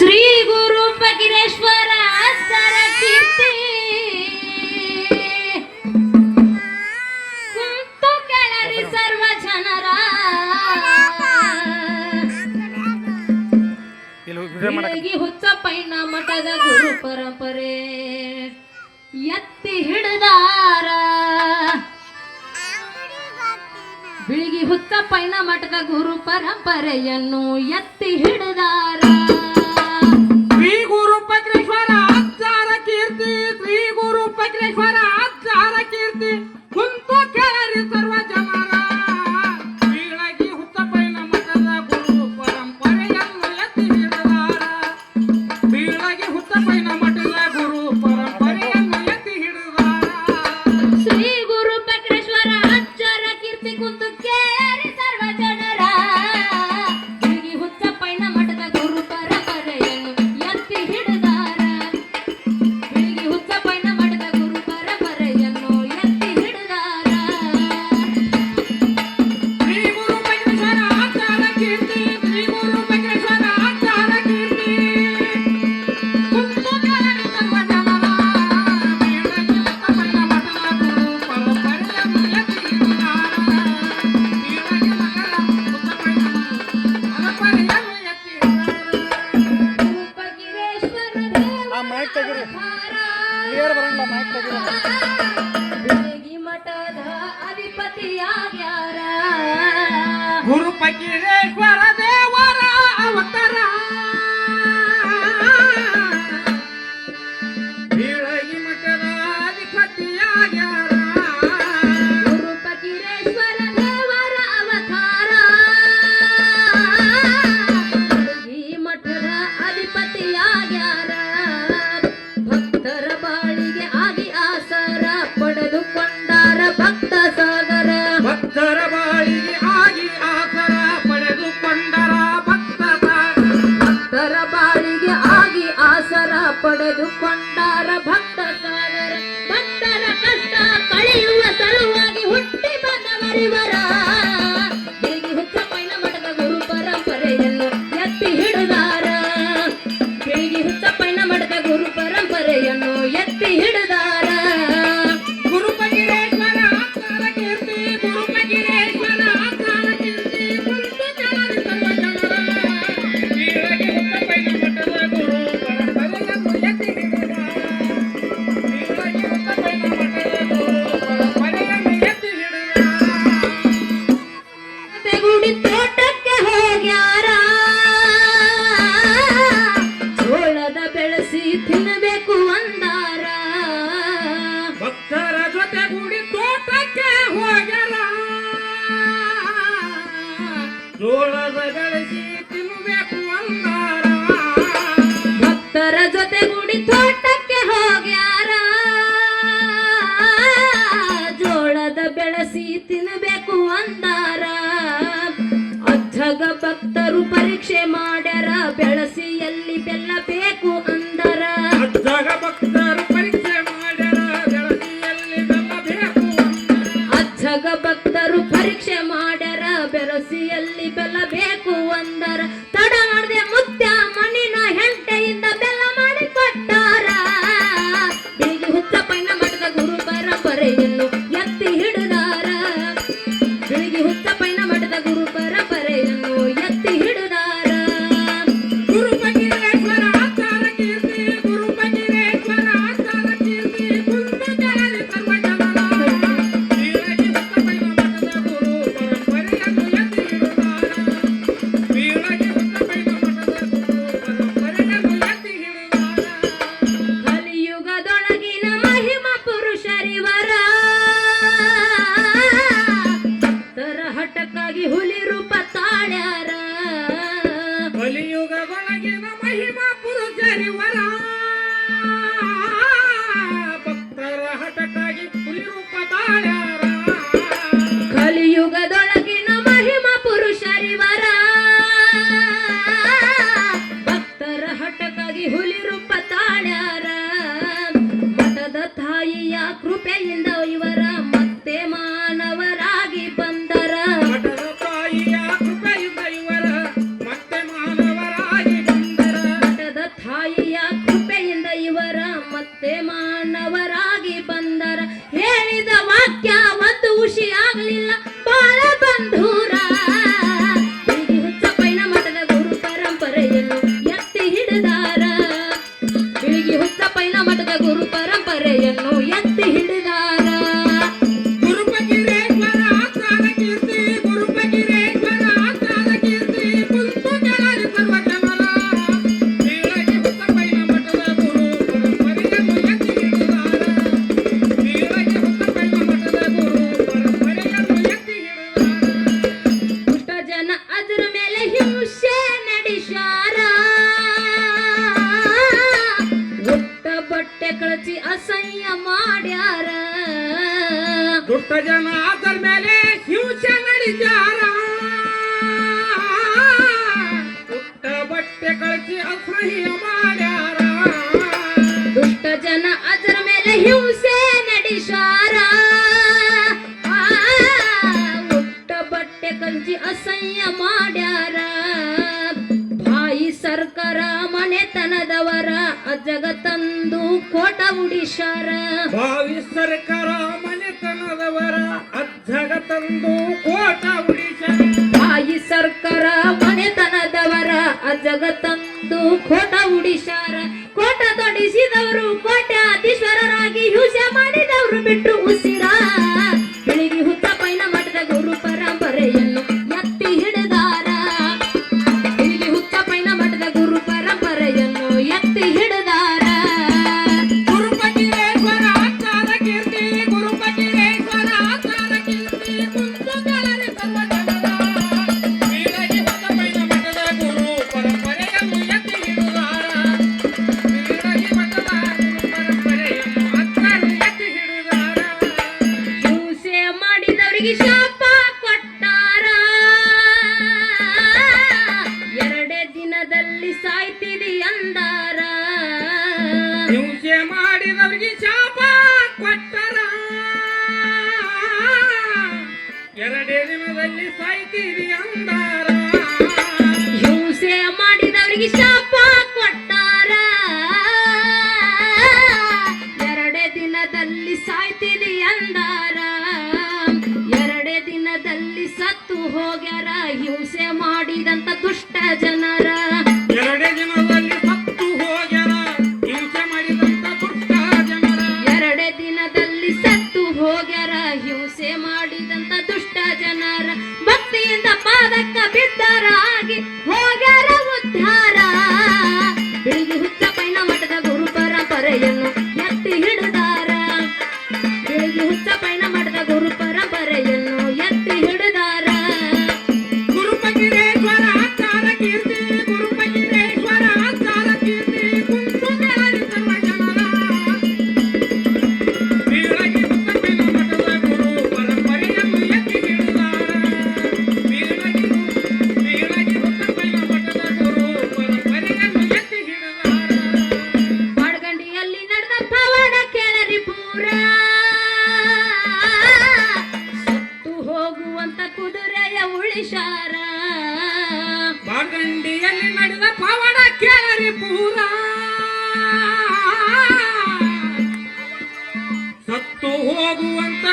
ಶ್ರೀ ಗುರು ಬಗಿರೇಶ್ವರ ಕೀರ್ತಿ. ಕುಂತು ಸರ್ವ ಜನರ. ಮಠದ ಗುರು ಪರಂಪರೆ. ಎತ್ತಿ ಹಿಡಿದಾರ. ಬಿಳಿಗಿ ಹುತ್ತ ಮಠದ ಗುರು ಪರಂಪರೆಯನ್ನು ಎತ್ತಿ ಹಿಡಿದಾರ. ತೋಟಕ್ಕೆ ಹೋಗ್ಯಾರ. ಜೋಳದ ಬೆಳೆಸಿ ತಿನ್ನಬೇಕು ಅಂದಾರ. ಭಕ್ತರ ಜೊತೆ ಗುಡಿ ತೋಟಕ್ಕೆ ಹೋಗ್ಯಾರ. ಜೋಳದ ಬೆಳೆಸಿ ತಿನ್ನಬೇಕು ಅಂದಾರ. ಭಕ್ತರ ಜೊತೆ ಗುಡಿ ತೋಟ ಭಕ್ತರು ಪರೀಕ್ಷೆ ಮಾಡ್ಯಾರ ಬೆರಸಿಯಲ್ಲಿ ಬೇಕು ಒಂದರ ತಡ ಮಾಡದೆ ಮುತ್ಯ ಮಣಿ ಹುಲಿರು ಪತಾಳ್ಯಾರ ಮಠದ ತಾಯಿಯ ಕೃಪೆಯಿಂದ ದುಷ್ಟ ಜನ ಅದರ ಮೇಲೆ ಹಿಂಸೆ ನಡೀತಾರ ದುಷ್ಟ ಬಟ್ಟೆ ಕಳಿಸಿ ಅಸಹ್ಯ ಮಾಡ್ಯಾರ. ದುಷ್ಟ ಜನ ಅದರ ಮೇಲೆ ಹಿಂಸೆ ನಡಿಸಾರ ಉಟ್ಟ ಬಟ್ಟೆ ಕಳಿಸಿ ಅಸಹ್ಯ ಮಾಡ್ಯಾರ. ಬಾಯಿ ಸರ್ಕಾರ ಮನೆತನದವರ ಅಜಗ ತಂದು ಕೋಟ ಉಡಿಸಾರ ಬಾವಿ ಸರ್ಕಾರ ಒಂದು ಕೋಟ ಉಳಿಸಲು ಸರ್ಕಾರ ಮನೆತನದವರ ಜಗತ್ತಂದು ಕೋಟ ಉಡಿಸಾರ. ಕೋಟ ತೊಡಿಸಿದವರು ಕೋಟ್ಯಾಧೀಶ್ವರರಾಗಿ ಯೂಸ ಮಾಡಿದವರು ಬಿಟ್ಟು ಉಸಿರ. ಹಿಂಸೆ ಮಾಡಿದವರಿಗೆ ಶಾಪ ಕೊಟ್ಟರ. ಎರಡೇ ದಿನದಲ್ಲಿ ಸಾಯ್ತೀರಿ ಅಂದಾರ. ಹಿಂಸೆ ಮಾಡಿದವರಿಗೆ ಶಾಪ ಕೊಟ್ಟಾರ. ಎರಡೇ ದಿನದಲ್ಲಿ ಸಾಯ್ತೀರಿ ಅಂದಾರ. ಎರಡೇ ದಿನದಲ್ಲಿ ಸತ್ತು ಹೋಗ್ಯಾರ. ಹಿಂಸೆ ಮಾಡಿದಂತ ದುಷ್ಟ ಜನರ.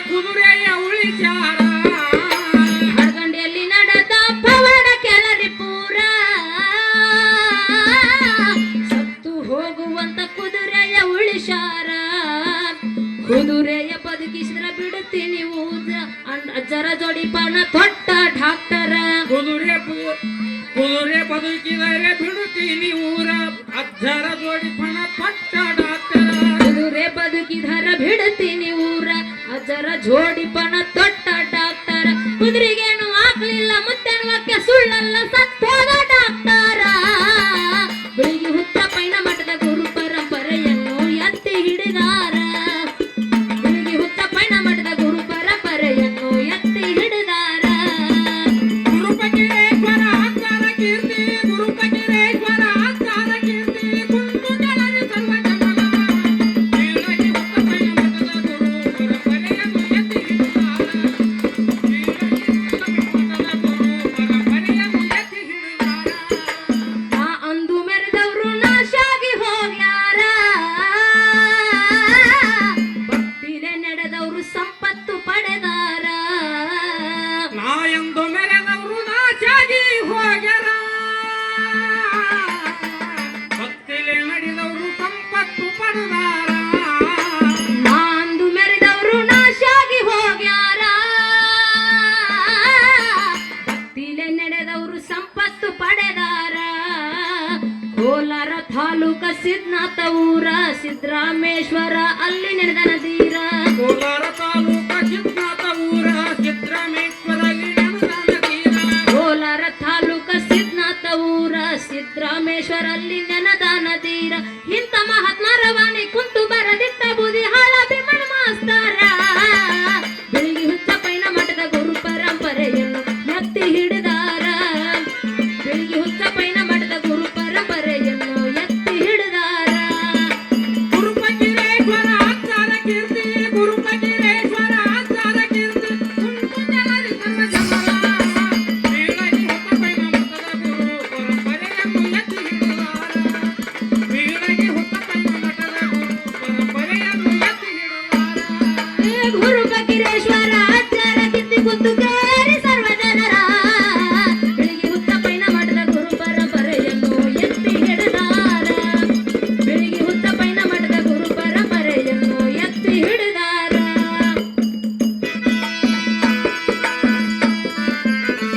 ಕುದುರೆಯ ಉಳಿಚಾರ ಹಡಗಂಡಿಯಲ್ಲಿ ನಡೆದ ಪವನ ಕೆಲರಿ ಪೂರ. ಸತ್ತು ಹೋಗುವಂತ ಕುದುರೆಯ ಉಳಿಶಾರ ಕುದುರೆಯ ಬದುಕಿಸಿದ್ರ ಬಿಡುತ್ತೀನಿ ಊದ ಅಜ್ಜರ ಜೋಡಿ ಪಾನ ತೊಟ್ಟ ಡಾಕ್ಟರ. ಕುದುರೆ ಕುದುರೆ ಬದುಕಿದರೆ ಬಿಡುತ್ತೀನಿ ಊರ ಅಜ್ಜರ ಸಿದ್ದರಾಮೇಶ್ವರ ಅಲ್ಲಿ ನಿಂದ